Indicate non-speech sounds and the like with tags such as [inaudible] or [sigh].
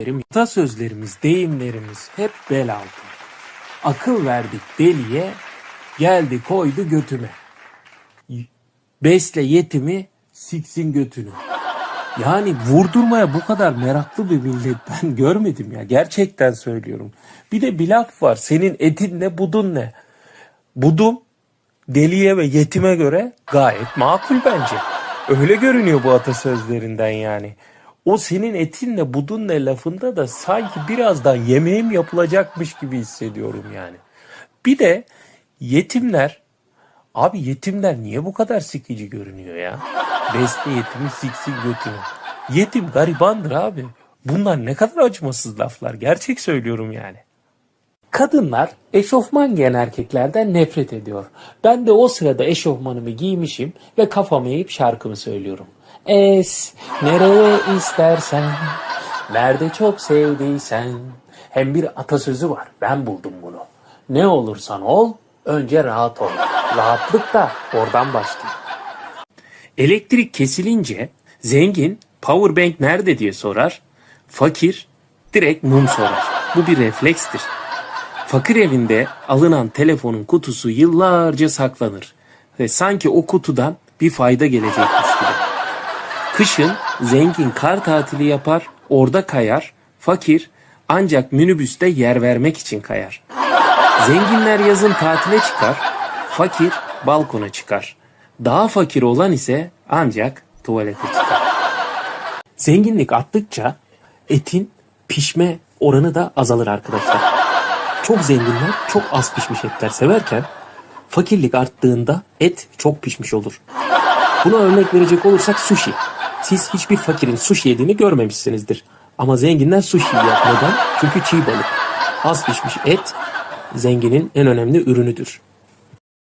Atasözlerimiz, deyimlerimiz hep bel altı. Akıl verdik deliye, geldi koydu götüme. Besle yetimi, siksin götünü. Yani vurdurmaya bu kadar meraklı bir millet [laughs] ben görmedim ya. Gerçekten söylüyorum. Bir de bir laf var. Senin etin ne, budun ne? Budum deliye ve yetime göre gayet makul bence. Öyle görünüyor bu atasözlerinden yani. O senin etinle budun ne lafında da sanki birazdan yemeğim yapılacakmış gibi hissediyorum yani. Bir de yetimler Abi yetimler niye bu kadar sikici görünüyor ya? Besle yetimi siksin götünü. Yetim garibandır abi. Bunlar ne kadar acımasız laflar. Gerçek söylüyorum yani. Kadınlar eşofman giyen erkeklerden nefret ediyor. Ben de o sırada eşofmanımı giymişim ve kafamı eğip şarkımı söylüyorum. Es nereye istersen, nerede çok sevdiysen. Hem bir atasözü var. Ben buldum bunu. Ne olursan ol, önce rahat ol. Rahatlık da oradan başlıyor. Elektrik kesilince zengin powerbank nerede diye sorar. Fakir direkt mum sorar. Bu bir reflekstir. Fakir evinde alınan telefonun kutusu yıllarca saklanır ve sanki o kutudan bir fayda gelecekmiş gibi. Kışın zengin kar tatili yapar, orada kayar. Fakir ancak minibüste yer vermek için kayar. Zenginler yazın tatile çıkar, fakir balkona çıkar. Daha fakir olan ise ancak tuvalete çıkar. Zenginlik arttıkça etin pişme oranı da azalır arkadaşlar. Çok zenginler çok az pişmiş etler severken fakirlik arttığında et çok pişmiş olur. Buna örnek verecek olursak sushi. Siz hiçbir fakirin sushi yediğini görmemişsinizdir. Ama zenginler sushi yer. Neden? Çünkü çiğ balık. Az pişmiş et zenginin en önemli ürünüdür.